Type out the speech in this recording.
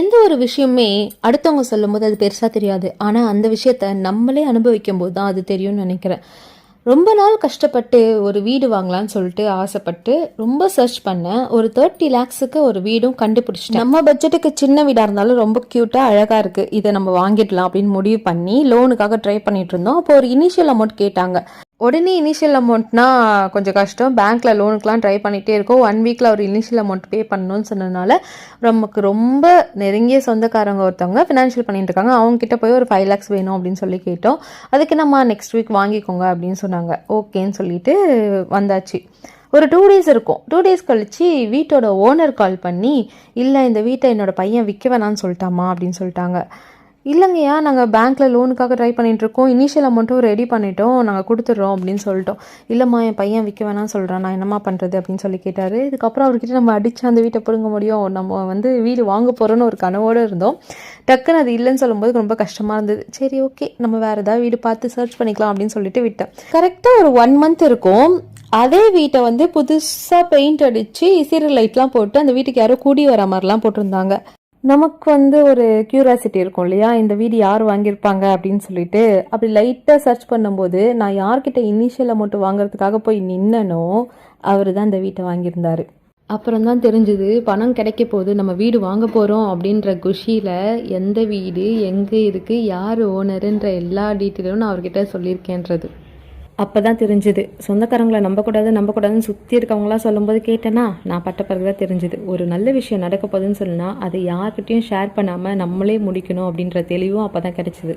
எந்த ஒரு விஷயமே அடுத்தவங்க சொல்லும்போது அது பெருசாக தெரியாது. ஆனால் அந்த விஷயத்த நம்மளே அனுபவிக்கும் போது தான் அது தெரியும்னு நினைக்கிறேன். ரொம்ப நாள் கஷ்டப்பட்டு ஒரு வீடு வாங்கலான்னு சொல்லிட்டு ஆசைப்பட்டு ரொம்ப சர்ச் பண்ணேன். ஒரு தேர்ட்டி லேக்ஸுக்கு ஒரு வீடும் கண்டுபிடிச்சிட்டேன். நம்ம பட்ஜெட்டுக்கு சின்ன வீடாக இருந்தாலும் ரொம்ப க்யூட்டாக அழகாக இருக்குது இதை நம்ம வாங்கிடலாம் அப்படின்னு முடிவு பண்ணி லோனுக்காக ட்ரை பண்ணிட்டு இருந்தோம். அப்போ ஒரு இனிஷியல் அமௌண்ட் கேட்டாங்க. உடனே இனிஷியல் அமௌண்ட்னா கொஞ்சம் கஷ்டம். பேங்க்கில் லோனுக்குலாம் ட்ரை பண்ணிகிட்டே இருக்கோம். ஒன் வீக்கில் ஒரு இனிஷியல் அமௌண்ட் பே பண்ணணும்னு சொன்னதுனால நமக்கு ரொம்ப நெருங்கிய சொந்தக்காரங்க ஒருத்தவங்க ஃபினான்ஷியல் பண்ணிட்டு இருக்காங்க. அவங்க கிட்ட போய் ஒரு ஃபைவ் லேக்ஸ் வேணும் அப்படின்னு சொல்லி கேட்டோம். அதுக்கு நம்ம நெக்ஸ்ட் வீக் வாங்கிக்கோங்க அப்படின்னு சொன்னாங்க. ஓகேன்னு சொல்லிட்டு வந்தாச்சு. ஒரு டூ டேஸ் இருக்கும். டூ டேஸ் கழிச்சு வீட்டோட ஓனர் கால் பண்ணி இல்லை இந்த வீட்டை என்னோட பையன் விற்க வேணான்னு சொல்லிட்டாமா அப்படின்னு சொல்லிட்டாங்க. இல்லைங்கய்யா நாங்கள் பேங்க்கில் லோனுக்காக ட்ரை பண்ணிகிட்ருக்கோம் இனிஷியல் அமௌண்ட்டும் ரெடி பண்ணிட்டோம். நாங்கள் கொடுத்துட்றோம் அப்படின்னு சொல்லிட்டோம். இல்லைம்மா என் பையன் விற்க வேணாம்னு சொல்கிறான் நான் என்னம்மா பண்ணுறது அப்படின்னு சொல்லி கேட்டார். இதுக்கப்புறம் அவர்கிட்ட நம்ம அடித்து அந்த வீட்டை பிடுங்க முடியும். நம்ம வந்து வீடு வாங்க போகிறோன்னு ஒரு கனவோடு இருந்தோம். டக்குன்னு அது இல்லைன்னு சொல்லும்போது ரொம்ப கஷ்டமாக இருந்தது. சரி ஓகே நம்ம வேறு ஏதாவது வீடு பார்த்து சர்ச் பண்ணிக்கலாம் அப்படின்னு சொல்லிட்டு விட்டேன். கரெக்டாக ஒரு ஒன் மந்த் இருக்கும். அதே வீட்டை வந்து புதுசாக பெயிண்ட் அடித்து சீரியல் லைட்லாம் போட்டு அந்த வீட்டுக்கு யாரோ கூடி வர மாதிரிலாம் போட்டிருந்தாங்க. நமக்கு வந்து ஒரு கியூரியாசிட்டி இருக்கும் இல்லையா? இந்த வீடு யார் வாங்கியிருப்பாங்க அப்படின்னு சொல்லிட்டு. அப்படி லைட்டாக சர்ச் பண்ணும்போது நான் யார்கிட்ட இனிஷியல் அமௌண்ட் வாங்குறதுக்காக போய் நின்னனோ அவர் தான் இந்த வீட்டை வாங்கியிருந்தார். அப்புறம் தான் தெரிஞ்சுது பணம் கிடைக்க போகுது நம்ம வீடு வாங்க போகிறோம் அப்படின்ற குஷியில் எந்த வீடு எங்கே இருக்குது யார் ஓனருன்ற எல்லா டீட்டெயிலும் நான் அவர்கிட்ட சொல்லியிருக்கேன்றது. அப்போ தான் தெரிஞ்சுது. சொந்தக்காரங்களை நம்பக்கூடாது நம்பக்கூடாதுன்னு சுற்றி இருக்கவங்களாம் சொல்லும்போது கேட்டேன்னா நான் பட்ட பிறகு தான் தெரிஞ்சுது. ஒரு நல்ல விஷயம் நடக்க போகுதுன்னு சொன்னால் அதை யார்கிட்டையும் ஷேர் பண்ணாமல் நம்மளே முடிக்கணும் அப்படின்ற தெளிவும் அப்போ தான் கிடச்சிது.